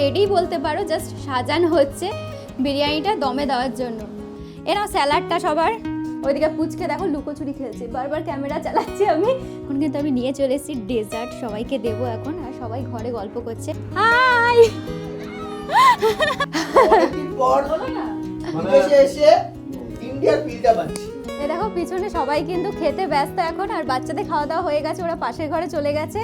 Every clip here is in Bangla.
রেডি বলতে পারো জাস্ট সাজানো হচ্ছে বিরিয়ানিটা দমে দেওয়ার জন্য। এরা স্যালাডটা সবার। ওইদিকে পুচকে দেখো লুকোচুরি খেলছে। বারবার ক্যামেরা চালাচ্ছি আমি। এখন কিন্তু আমি নিয়ে চলে এসেছি ডেজার্ট সবাইকে দেবো এখন আর সবাই ঘরে গল্প করছে। হাই দেখো পিছনে সবাই কিন্তু খেতে ব্যস্ত এখন আর বাচ্চাদের খাওয়া দাওয়া হয়ে গেছে ওরা পাশের ঘরে চলে গেছে।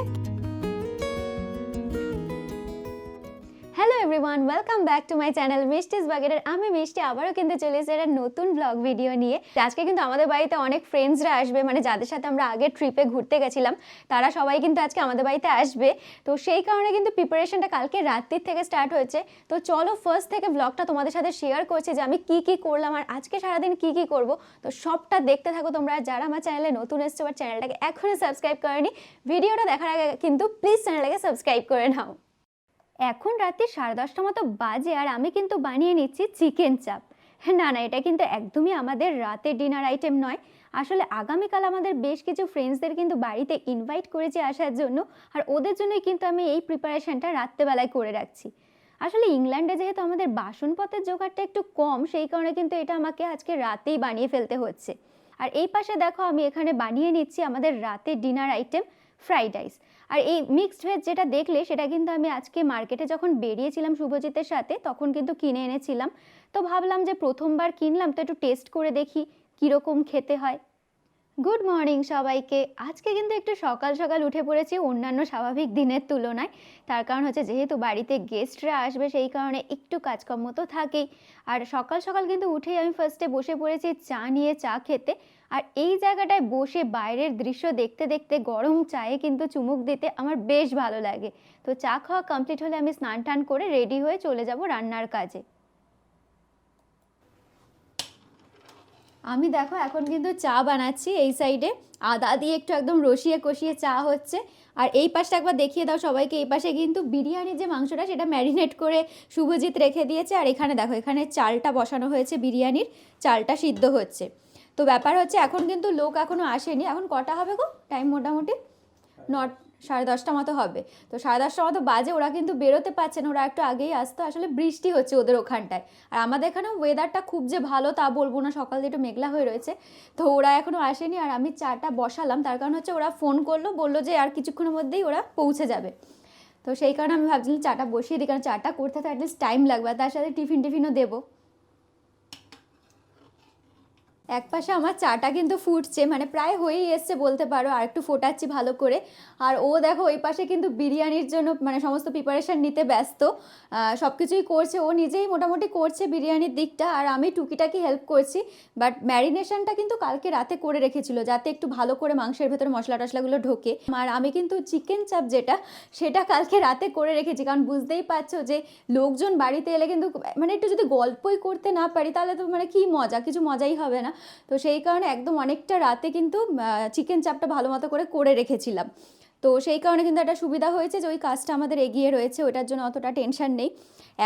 Hello everyone welcome back to my channel Mishti's বাগেরের আমি মিষ্টি আবারও কিন্তু চলে এসেছি একটা নতুন ব্লগ ভিডিও নিয়ে। আজকে কিন্তু আমাদের বাড়িতে অনেক ফ্রেন্ডসরা আসবে। মানে যাদের সাথে আমরা আগে ট্রিপে ঘুরতে গেছিলাম, তারা সবাই কিন্তু আজকে আমাদের বাড়িতে আসবে। তো সেই কারণে কিন্তু প্রিপারেশনটা কালকে রাত্রির থেকে স্টার্ট হয়েছে। তো চলো ফার্স্ট থেকে ব্লগটা তোমাদের সাথে শেয়ার করছি যে আমি কি কি করলাম আর আজকে সারাদিন কি কি করব। তো সবটা দেখতে থাকো তোমরা। যারা আমার চ্যানেলে নতুন এসছো বা চ্যানেলটাকে এখনও সাবস্ক্রাইব করেনি ভিডিওটা দেখার আগে কিন্তু প্লিজ চ্যানেলটাকে সাবস্ক্রাইব করে নাও। এখন রাত্রি সাড়ে দশটা মতো বাজে আর আমি কিন্তু বানিয়ে নিচ্ছি চিকেন চাপ। না না, এটা কিন্তু একদমই আমাদের রাতের ডিনার আইটেম নয়। আসলে আগামীকাল আমাদের বেশ কিছু ফ্রেন্ডসদের কিন্তু বাড়িতে ইনভাইট করেছে আসার জন্য আর ওদের জন্যই কিন্তু আমি এই প্রিপারেশনটা রাত্রেবেলায় করে রাখছি। আসলে ইংল্যান্ডে যেহেতু আমাদের বাসনপত্রের জোগাড়টা একটু কম, সেই কারণে কিন্তু এটা আমাকে আজকে রাতেই বানিয়ে ফেলতে হচ্ছে। আর এই পাশে দেখো আমি এখানে বানিয়ে নিচ্ছি আমাদের রাতে ডিনার আইটেম ফ্রাইড রাইস আর এই মিক্সড ভেজ যেটা দেখলে, সেটা কিন্তু আমি আজকে মার্কেটে যখন বেরিয়েছিলাম শুভজিতের সাথে, তখন কিন্তু কিনে এনেছিলাম। তো ভাবলাম যে প্রথমবার কিনলাম, তো একটু টেস্ট করে দেখি কীরকম খেতে হয়। গুড মর্নিং সবাইকে। আজকে কিন্তু একটু সকাল সকাল উঠে পড়েছি অন্যান্য স্বাভাবিক দিনের তুলনায়। তার কারণ হচ্ছে যেহেতু বাড়িতে গেস্টরা আসবে সেই কারণে একটু কাজকর্ম তো থাকেই। আর সকাল সকাল কিন্তু উঠেই আমি ফার্স্টে বসে পড়েছি চা নিয়ে চা খেতে। আর এই জায়গাটায় বসে বাইরের দৃশ্য দেখতে দেখতে গরম চায়ে কিন্তু চুমুক দিতে আমার বেশ ভালো লাগে। তো চা খাওয়া কমপ্লিট হলে আমি স্নান টান করে রেডি হয়ে চলে যাব রান্নার কাজে। আমি দেখো এখন কিন্তু চা বানাচ্ছি এই সাইডে আদা দিয়ে একটু একদম রসিয়ে কষিয়ে চা হচ্ছে। আর এই পাশটা একবার দেখিয়ে দাও সবাইকে, এই পাশে কিন্তু বিরিয়ানির যে মাংসটা, সেটা ম্যারিনেট করে শুভজিৎ রেখে দিয়েছে। আর এখানে দেখো, এখানে চালটা বসানো হয়েছে বিরিয়ানির, চালটা সিদ্ধ হচ্ছে। তো ব্যাপার হচ্ছে এখন কিন্তু লোক এখনও আসেনি। এখন কটা হবে গো? টাইম মোটামুটি? নট সাড়ে দশটা মতো হবে। তো সাড়ে দশটা মতো বাজে ওরা কিন্তু বেরোতে পারছে না, ওরা একটু আগেই আসতো, আসলে বৃষ্টি হচ্ছে ওদের ওখানটায়। আর আমাদের এখানেও ওয়েদারটা খুব যে ভালো তা বলব না, সকাল দিয়ে একটু মেঘলা হয়ে রয়েছে। তো ওরা এখনও আসেনি আর আমি চাটা বসালাম, তার কারণ হচ্ছে ওরা ফোন করল, বলল যে আর কিছুক্ষণের মধ্যেই ওরা পৌঁছে যাবে। তো সেই কারণে আমি ভাবছিলাম চাটা বসিয়ে দিই, কারণ চাটা করতে তো অ্যাটলিস্ট টাইম লাগবে তার সাথে টিফিন টিফিনও দেবো। এক পাশে আমার চাটা কিন্তু ফুটছে মানে প্রায় হয়েই এসছে বলতে পারো, আর একটু ফোটাচ্ছি ভালো করে। আর ও দেখো, ওই পাশে কিন্তু বিরিয়ানির জন্য মানে সমস্ত প্রিপারেশান নিতে ব্যস্ত। সব কিছুই করছে, ও নিজেই মোটামুটি করছে বিরিয়ানির দিকটা, আর আমি টুকিটাকি হেল্প করছি। বাট ম্যারিনেশনটা কিন্তু কালকে রাতে করে রেখেছিল, যাতে একটু ভালো করে মাংসের ভেতরে মশলা টশলাগুলো ঢোকে। আর আমি কিন্তু চিকেন চাপ যেটা, সেটা কালকে রাতে করে রেখেছি। কারণ বুঝতেই পারছ যে, লোকজন বাড়িতে এলে কিন্তু মানে একটু যদি গল্পই করতে না পারি, তাহলে তো মানে কি মজা, কিছু মজাই হবে না। তো সেই কারণে একদম অনেকটা রাতে কিন্তু চিকেন চাপটা ভালো মতো করে করে রেখেছিলাম। তো সেই কারণে কিন্তু একটা সুবিধা হয়েছে যে ওই কাজটা আমাদের এগিয়ে রয়েছে, ওটার জন্য অতটা টেনশন নেই।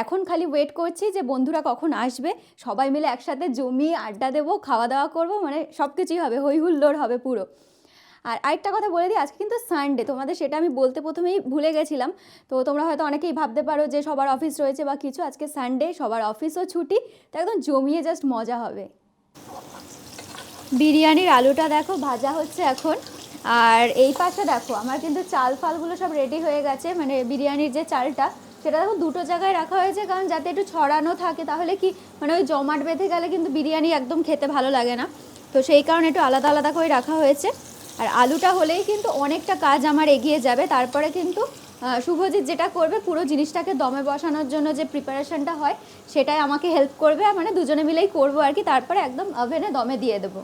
এখন খালি ওয়েট করছি যে বন্ধুরা কখন আসবে, সবাই মিলে একসাথে জমিয়ে আড্ডা দেবো, খাওয়া দাওয়া করব মানে সব কিছুই হবে হই হবে পুরো। আর আরেকটা কথা বলে দিই, আজকে কিন্তু সানডে তোমাদের সেটা আমি বলতে প্রথমেই ভুলে গেছিলাম। তো তোমরা হয়তো অনেকেই ভাবতে পারো যে সবার অফিস রয়েছে বা কিছু, আজকে সানডে সবার অফিসও ছুটি, তো একদম জমিয়ে জাস্ট মজা হবে। বিরিয়ানির আলুটা দেখো, ভাজা হচ্ছে এখন। আর এই পাশে দেখো, আমার কিন্তু চাল ফালগুলো সব রেডি হয়ে গেছে মানে বিরিয়ানির যে চালটা, সেটা দেখো দুটো জায়গায় রাখা হয়েছে, কারণ যাতে একটু ছড়ানো থাকে, তাহলে কি মানে ওই জমাট বেঁধে গেলে কিন্তু বিরিয়ানি একদম খেতে ভালো লাগে না। তো সেই কারণে একটু আলাদা আলাদা করে রাখা হয়েছে। আর আলুটা হলেই কিন্তু অনেকটা কাজ আমার এগিয়ে যাবে, তারপরে কিন্তু শুভজিৎ যেটা করবে পুরো জিনিসটাকে দমে বসানোর জন্য যে প্রিপারেশনটা হয়, সেটাই আমাকে হেল্প করবে মানে দুজনে মিলেই করব আর কি। তারপরে একদম ওভেনে দমে দিয়ে দেবো।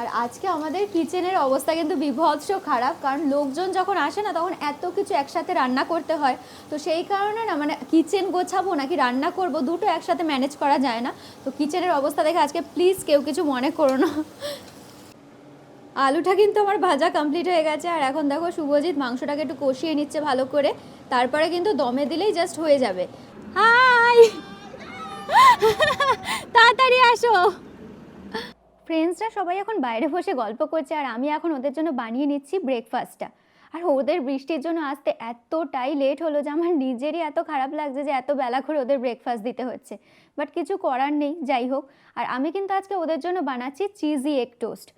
আর আজকে আমাদের কিচেনের অবস্থা কিন্তু বিভৎস খারাপ, কারণ লোকজন যখন আসে না, তখন এত কিছু একসাথে রান্না করতে হয়। তো সেই কারণে না মানে কিচেন গোছাবো নাকি রান্না করব, দুটো একসাথে ম্যানেজ করা যায় না। তো কিচেনের অবস্থা দেখে আজকে প্লিজ কেউ কিছু মনে করো না। আলুটা কিন্তু আমার ভাজা কমপ্লিট হয়ে গেছে। আর এখন দেখো শুভজিৎ মাংসটাকে একটু কষিয়ে নিচ্ছে ভালো করে। তারপরে কিন্তু দমে দিলেই জাস্ট হয়ে যাবে। হাই! তাড়াতাড়ি আসো! ফ্রেন্ডসরা সবাই এখন বাইরে বসে গল্প করছে, আর আমি এখন ওদের জন্য বানিয়ে নিচ্ছি ব্রেকফাস্টটা আর ওদের বৃষ্টির জন্য আসতে এতটাই লেট হলো যে আমার নিজেরই এত খারাপ লাগছে যে এত বেলা করে ওদের ব্রেকফাস্ট দিতে হচ্ছে। বাট কিছু করার নেই, যাই হোক। আর আমি কিন্তু আজকে ওদের জন্য বানাচ্ছি চিজি এগ টোস্ট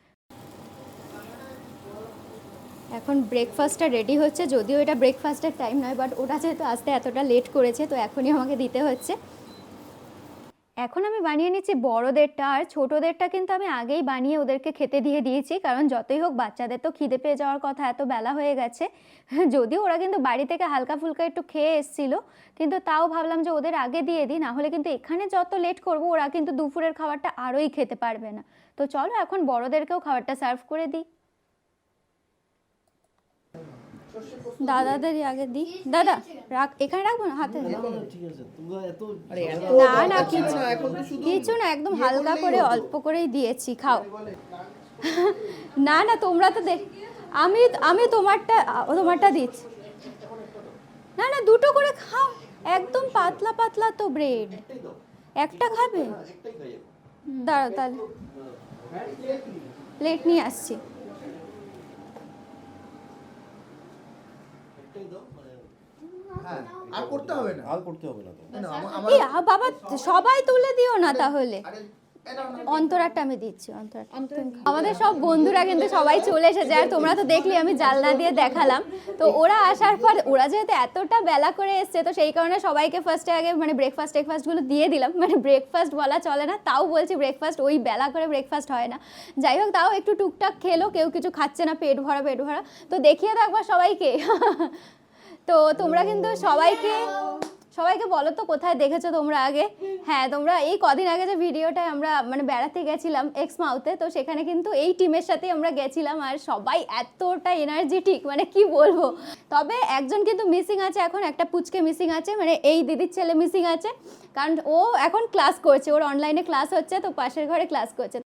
এখন ব্রেকফাস্টটা রেডি হচ্ছে, যদিও এটা ব্রেকফাস্টের টাইম নয় বাট ওটা যেহেতু আসতে এতটা লেট করেছে, তো এখনই আমাকে দিতে হচ্ছে। এখন আমি বানিয়ে নিচ্ছি বড়দেরটা, আর ছোটোদেরটা কিন্তু আমি আগেই বানিয়ে ওদেরকে খেতে দিয়ে দিয়েছি, কারণ যতই হোক বাচ্চাদের তো খিদে পেয়ে যাওয়ার কথা, এত বেলা হয়ে গেছে। যদিও ওরা কিন্তু বাড়ি থেকে হালকা ফুলকা একটু খেয়ে এসেছিল, কিন্তু তাও ভাবলাম যে ওদের আগে দিয়ে দিই না হলে কিন্তু এখানে যত লেট করব, ওরা কিন্তু দুপুরের খাবারটা আরোই খেতে পারবে না। তো চলো এখন বড়োদেরকেও খাবারটা সার্ভ করে দিই। দাদাদের আগে দিই দাদা রাখ এখানে রাখব না? হাতে। না না কিছু কিছু না একদম ইয়ে হালকা করে অল্প করেই দিয়েছি খাও। না না তোমরা তো দেখ আমি আমি তোমারটা তোমারটা দিচ্ছি। না না দুটো করে খাও। একদম পাতলা পাতলা তো ব্রেড। একটা খাবে? দাঁড়াও তাহলে। প্লেট নিয়ে আসছি। হ্যাঁ আর করতে হবে না। আর করতে হবে না তো। না, আমার বাবা সবাই তুলে দিও না তাহলে। আরে। অন্তরাটা আমি দিচ্ছি অন্তরাটা আমাদের সব বন্ধুরা কিন্তু সবাই চলে এসেছে আর তোমরা তো দেখলি আমি জানলা দিয়ে দেখালাম। তো ওরা আসার পর ওরা যেহেতু এতটা বেলা করে এসছে তো সেই কারণে সবাইকে ফার্স্টে আগে মানে ব্রেকফাস্ট টেকফাস্টগুলো দিয়ে দিলাম। মানে ব্রেকফাস্ট বলা চলে না তাও বলছি ব্রেকফাস্ট ওই বেলা করে ব্রেকফাস্ট হয় না। যাই হোক তাও একটু টুকটাক খেলো কেউ কিছু খাচ্ছে না পেট ভরা পেট ভরা। তো দেখিয়ে দাও একবার সবাইকে। তো তোমরা কিন্তু সবাইকে সবাইকে বলো তো, কোথায় দেখেছ তোমরা আগে? হ্যাঁ তোমরা এই কদিন আগে যে ভিডিওটায় আমরা মানে বেড়াতে গেছিলাম এক্স মাউথে তো সেখানে কিন্তু এই টিমের সাথেই আমরা গেছিলাম আর সবাই এতটা এনার্জেটিক মানে কি বলব? তবে একজন কিন্তু মিসিং আছে এখন, একটা পুচকে মিসিং আছে মানে এই দিদির ছেলে মিসিং আছে, কারণ ও এখন ক্লাস করছে, ওর অনলাইনে ক্লাস হচ্ছে, তো পাশের ঘরে ক্লাস করছে।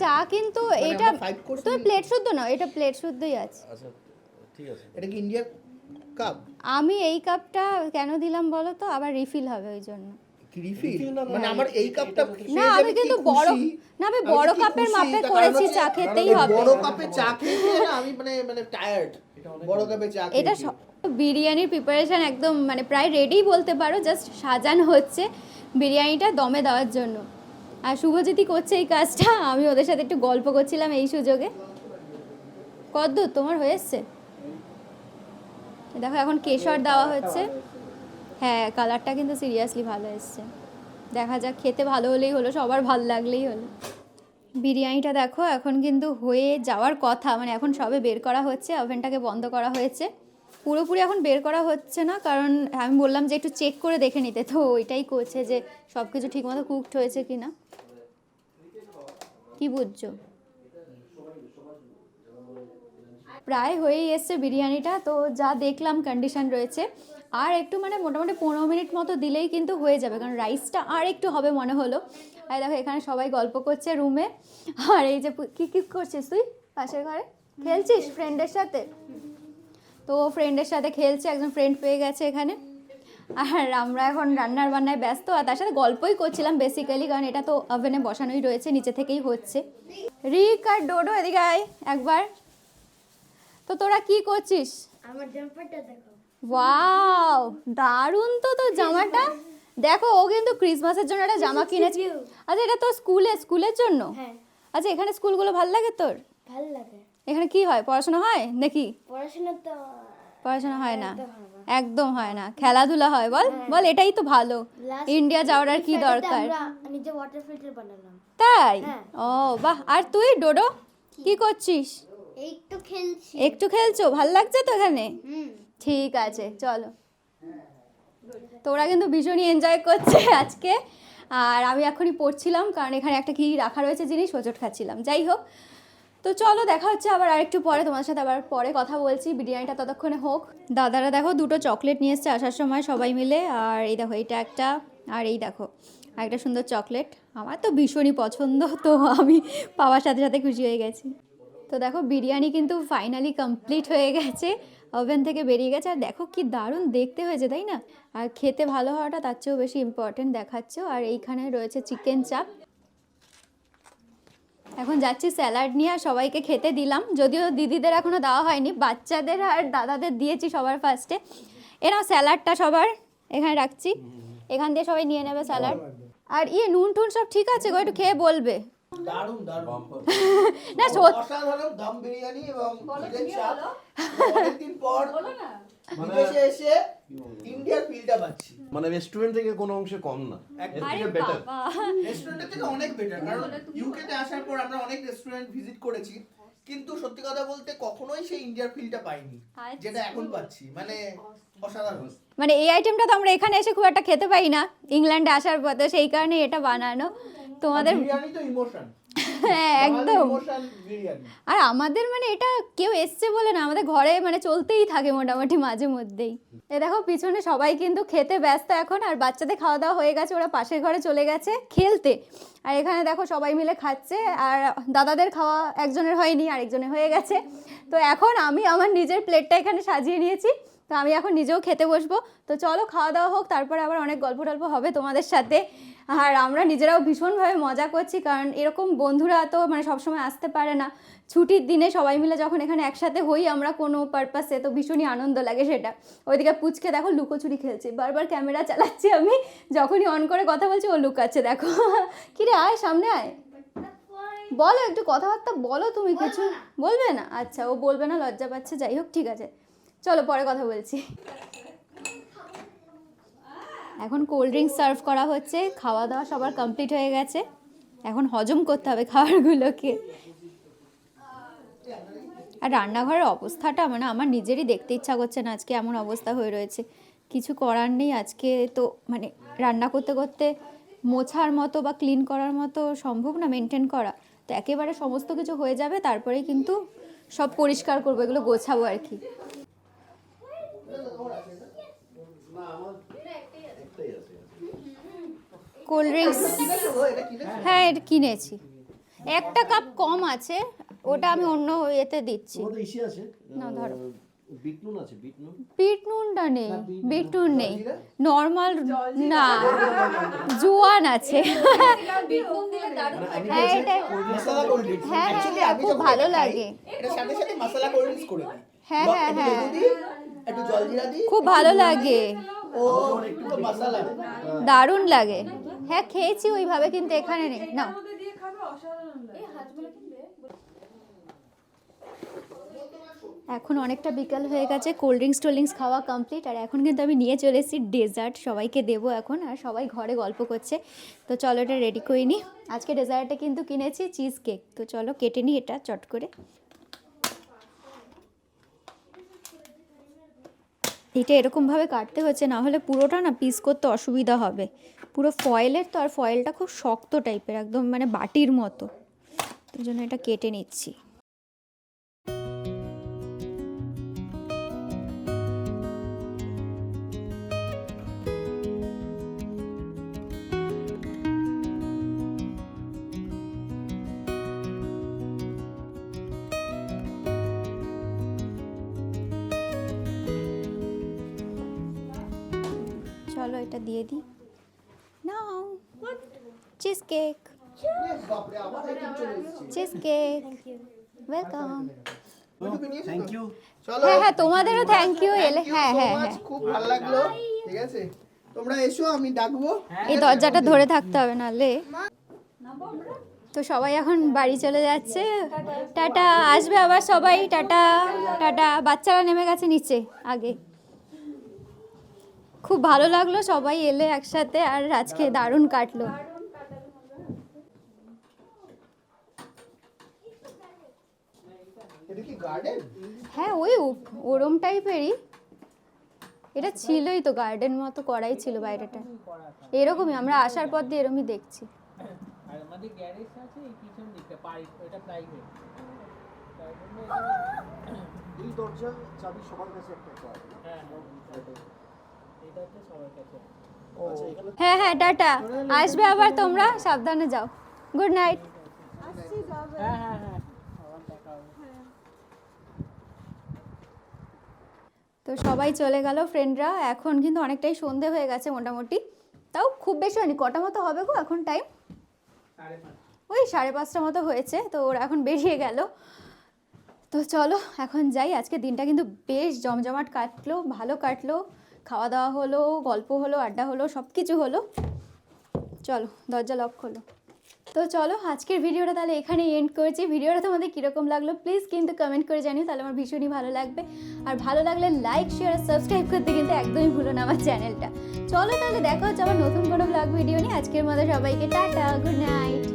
চা কিন্তু মানে এটা তুমি প্লেট শুদ্ধ নাও এটা প্লেট শুদ্ধই আছে। আচ্ছা ঠিক আছে। এটা কি ইন্ডিয়ার কাপ আমি এই কাপটা কেন দিলাম বলো তো? আবার রিফিল হবে ওই জন্য। কি রিফিল Refill না, না, মানে আমার এই কাপটা না আমি কিন্তু বড় না আমি বড় কাপের মাপে করেছি চা খেতেই হবে। বড় কাপে চা খেয়ে না আমি মানে মানে টায়ার্ড বড় কাপে চা এটা বিরিয়ানির প্রিপারেশন একদম মানে প্রায় রেডি বলতে পারো জাস্ট সাজানো হচ্ছে বিরিয়ানিটা দমে দেওয়ার জন্য। আর শুভজিৎই করছে এই কাজটা। আমি ওদের সাথে একটু গল্প করছিলাম এই সুযোগে। কদ্দূর, তোমার হয়ে এসছে? দেখো, এখন কেশর দেওয়া হচ্ছে। হ্যাঁ কালারটা কিন্তু সিরিয়াসলি ভালো এসছে। দেখা যাক, খেতে ভালো হলেই হলো, সবার ভালো লাগলেই হলো। বিরিয়ানিটা দেখো, এখন কিন্তু হয়ে যাওয়ার কথা। মানে এখন সবে বের করা হচ্ছে ওভেনটাকে বন্ধ করা হয়েছে। পুরোপুরি এখন বের করা হচ্ছে না, কারণ আমি বললাম যে একটু চেক করে দেখে নিতে। তো ওইটাই করছে যে সব কিছু ঠিকমতো কুকড হয়েছে কি না বুঝছ প্রায় হয়েই এসছে বিরিয়ানিটা, তো যা দেখলাম কন্ডিশন রয়েছে। আর একটু মানে মোটামুটি পনেরো মিনিট মতো দিলেই কিন্তু হয়ে যাবে, কারণ রাইসটা আর একটু হবে মনে হলো। আর দেখো, এখানে সবাই গল্প করছে রুমে আর এই যে কী কি কি করছিস তুই পাশের ঘরে? খেলছিস ফ্রেন্ডের সাথে? তো ফ্রেন্ডের সাথে খেলছে, একজন ফ্রেন্ড পেয়ে গেছে এখানে। আর আমরা এখন রান্নার বান্নায় ব্যস্ত আর তার সাথে গল্পই করছিলাম বেসিক্যালি কারণ এটা তো ওভেনে বসানোই রয়েছে নিচে থেকেই হচ্ছে। রিক আর ডোডো এদিকে আয় একবার। তো তোরা কি করছিস? আমার জাম্পারটা দেখো। ওয়াও দারুণ তো তোর জামাটা। দেখো ও কিন্তু ক্রিসমাসের জন্য একটা জামা কিনেছে। আচ্ছা এটা তো স্কুলে স্কুলের জন্য? হ্যাঁ। আচ্ছা এখানে স্কুলগুলো ভালো লাগে তোর? ভালো লাগে। এখানে কি হয় পড়াশোনা হয় নাকি? পড়াশোনা তো পড়াশোনা হয় না। একদম হয় না। একদম হয় খেলাধুলা হয়। বল বল এটাই তো ভালো। ইন্ডিয়া যাওয়ার আর কি দরকার? নিজে ওয়াটার ফিল্টার বানালাম। তাই? হ্যাঁ। ও বাহ। আর তুই ডোডো কি? করছিস? তো খেলছি। একটু খেলছো? ভালো লাগছে তো এখানে? ঠিক আছে চলো। তোরা কিন্তু ভীষণই এনজয় করছে আজকে। আর আমি এখনই পড়ছিলাম কারণ এখানে একটা কি রাখা রয়েছে জিনিস? হোঁচট খাচ্ছিলাম। যাই হোক তো চলো দেখা হচ্ছে আবার আরেকটু পরে। তোমার সাথে আবার পরে কথা বলছি। বিরিয়ানিটা ততক্ষণে হোক। দাদারা দেখো দুটো চকলেট নিয়ে এসছে আসার সময় সবাই মিলে। আর এই দেখো এইটা একটা, আর এই দেখো একটা সুন্দর চকলেট। আমার তো ভীষণই পছন্দ, তো আমি পাওয়ার সাথে সাথে খুশি হয়ে গেছি। তো দেখো, বিরিয়ানি কিন্তু ফাইনালি কমপ্লিট হয়ে গেছে। ওভেন থেকে বেরিয়ে গেছে। আর দেখো কি দারুণ দেখতে হয়েছে, তাই না? আর খেতে ভালো হওয়াটা তার চেয়েও বেশি ইম্পর্টেন্ট দেখাচ্ছ। আর এইখানে রয়েছে চিকেন চাপ এখন যাচ্ছি স্যালাড নিয়ে আর সবাইকে খেতে দিলাম। যদিও দিদিদের এখনও দেওয়া হয়নি বাচ্চাদের আর দাদাদের দিয়েছি সবার ফার্স্টে এরাও স্যালাডটা সবার এখানে রাখছি। এখান দিয়ে সবাই নিয়ে নেবে স্যালাড। আর ইয়ে নুন টুন সব ঠিক আছে গো? একটু খেয়ে বলবে। দারুণ দারুণ। না অসাধারণ দম বিরিয়ানি এবং চিকেন চাপ অনেকদিন পর বিদেশে এসে ইন্ডিয়ার ফিলটা পাচ্ছি মানে রেস্টুরেন্ট থেকে কোনো অংশে কম না। একদম। বেটার রেস্টুরেন্টের থেকে অনেক বেটার কারণ ইউকে তে আসার পর আমরা অনেক রেস্টুরেন্ট ভিজিট করেছি কিন্তু সত্যি কথা বলতে কখনোই সেই ইন্ডিয়ার ফিলটা পাইনি আচ্ছা। যেটা এখন পাচ্ছি। মানে অসাধারণ। মানে এই আইটেমটা তো আমরা এখানে এসে খুব একটা খেতে পাই না। ইংল্যান্ডে আসার পর তো সেই কারণে এটা বানানো। তোমাদের বিরিয়ানি তো ইমোশন হ্যাঁ একদম। আর আমাদের মানে এটা কেউ এসছে বলে না আমাদের ঘরে মানে চলতেই থাকে মোটামুটি মাঝে মধ্যেই। এ দেখো পিছনে সবাই কিন্তু খেতে ব্যস্ত এখন আর বাচ্চাদের খাওয়া দাওয়া হয়ে গেছে ওরা পাশের ঘরে চলে গেছে খেলতে। আর এখানে দেখো সবাই মিলে খাচ্ছে আর দাদাদের খাওয়া একজনের হয়নি আরেকজনের হয়ে গেছে। তো এখন আমি আমার নিজের প্লেটটা এখানে সাজিয়ে নিয়েছি। তো আমি এখন নিজেও খেতে বসবো। তো চলো খাওয়া দাওয়া হোক তারপরে আবার অনেক গল্প টল্প হবে তোমাদের সাথে। আর আমরা নিজেরাও ভীষণভাবে মজা করছি কারণ এরকম বন্ধুরা তো মানে সবসময় আসতে পারে না। ছুটির দিনে সবাই মিলে যখন এখানে একসাথে হই আমরা কোনো পারপাসে তো ভীষণই আনন্দ লাগে সেটা। ওইদিকে পুচকে দেখো লুকোচুরি খেলছে বারবার ক্যামেরা চালাচ্ছি আমি যখনই অন করে কথা বলছি ও লুকাচ্ছে দেখো। কিরে আয় সামনে আয়। বলো একটু কথাবার্তা বলো তুমি কিছু। বলবে না? আচ্ছা ও বলবে না লজ্জা পাচ্ছে যাই হোক ঠিক আছে। চলো, পরে কথা বলছি। এখন কোল্ড ড্রিঙ্কস সার্ভ করা হচ্ছে খাওয়া দাওয়া সবার কমপ্লিট হয়ে গেছে। এখন হজম করতে হবে খাবারগুলোকে। আর রান্নাঘরের অবস্থাটা মানে আমার নিজেরই দেখতে ইচ্ছা করছে না আজকে এমন অবস্থা হয়ে রয়েছে। কিছু করার নেই আজকে তো মানে রান্না করতে করতে মোছার মতো বা ক্লিন করার মতো সম্ভব না মেনটেন করা। তো একেবারে সমস্ত কিছু হয়ে যাবে তারপরে কিন্তু সব পরিষ্কার করব, এগুলো গোছাবো আর কি। কোল্ড ড্রিঙ্কস হ্যাঁ এটা কিনেছি। একটা কাপ কম আছে ওটা আমি অন্য ইয়েতে দিচ্ছি। তোমাদের ইসে আছে? না, ধরো। বিট নুন আছে বিট নুন? বিট নুনটা নেই বিট নুন। নেই। নর্মাল না। জোয়ান আছে। হ্যাঁ এটা হ্যাঁ হ্যাঁ হ্যাঁ খুব ভালো লাগে। সাথে সাথে মশলা কোল্ড ড্রিঙ্কস করে হ্যাঁ, হ্যাঁ, একটু হ্যাঁ। দিই, খুব ভালো লাগে। ও একটু মশলা দারুণ লাগে। হ্যাঁ খেয়েছি ওইভাবে কিন্তু এখানে নেই। না এখন অনেকটা বিকাল হয়ে গেছে কোল্ড ড্রিঙ্কস টোল্ড ড্রিঙ্কস খাওয়া কমপ্লিট। আর এখন কিন্তু আমি নিয়ে চলে এসেছি ডেজার্ট। সবাইকে দেবো এখন আর সবাই ঘরে গল্প করছে। তো চলো এটা রেডি করে নিই আজকে ডেজার্টে কিন্তু কিনেছি চিজ কেক তো চলো কেটে নিই এটা চট করে। এটা এরকমভাবে কাটতে হচ্ছে, না হলে পুরোটা না পিস করতে অসুবিধা হবে। পুরো ফয়েলের তো আর ফয়েলটা খুব শক্ত টাইপের একদম মানে বাটির মতো। তো জন্য এটা কেটে নিচ্ছি। দিই নাও cheesecake cheesecake welcome? Thank you চলো হ্যাঁ হ্যাঁ তোমাদেরও থ্যাংক ইউ এলে হ্যাঁ হ্যাঁ হ্যাঁ। খুব ভালো লাগল। ঠিক আছে? তোমরা এসো আমি ডাকবো। এই দরজাটা ধরে থাকতে হবে নাহলে। তো সবাই এখন বাড়ি চলে যাচ্ছে। টাটা। আসবে আবার সবাই। টাটা। টাটা। বাচ্চারা নেমে গেছে নিচে আগে। খুব ভালো লাগল সবাই এলে একসাথে আর আজকে দারুণ কাটলো। এটা কি গার্ডেন হ্যাঁ ওই ওরম টাইপেরই। এটা ছিলই তো গার্ডেন মতো করাই ছিল বাইরেটা। এরকমই আমরা আসার পর দিয়ে এরকমই দেখছি। আমাদের গ্যারেজ আছে এই পিছন দিকটা পাই ওটা প্রাইভেট তার দরজা চাবি সবার কাছে একটা? হ্যাঁ হ্যাঁ টাটা। আসবে আবার তোমরা সাবধানে যাও। Good night. তো সবাই চলে গেল ফ্রেন্ডরা এখন কিন্তু অনেকটাই সন্ধে হয়ে গেছে মোটামুটি। তাও খুব বেশি হয়নি কটা মতো হবে গো এখন টাইম ওই সাড়ে পাঁচটা মতো হয়েছে তো ওরা এখন বেরিয়ে গেল। তো চলো এখন যাই। আজকে দিনটা কিন্তু বেশ জমজমাট কাটলো ভালো কাটলো। খাওয়া দাওয়া হলো, গল্প হলো, আড্ডা হলো সব কিছু হলো। চলো, দরজা লক হলো তো চলো, আজকের ভিডিওটা তাহলে এখানে এন্ড করেছি। ভিডিওটা তোমাদের কীরকম লাগল প্লিজ কিন্তু কমেন্ট করে জানিও, তাহলে আমার ভীষণই ভালো লাগবে। আর ভালো লাগলে লাইক শেয়ার আর সাবস্ক্রাইব করতে কিন্তু একদমই ভুলো না আমার চ্যানেলটা চলো তাহলে দেখা হচ্ছে আবার নতুন কোনো ব্লগ ভিডিও নিয়ে। আজকের মতো সবাইকে টাটা গুড নাইট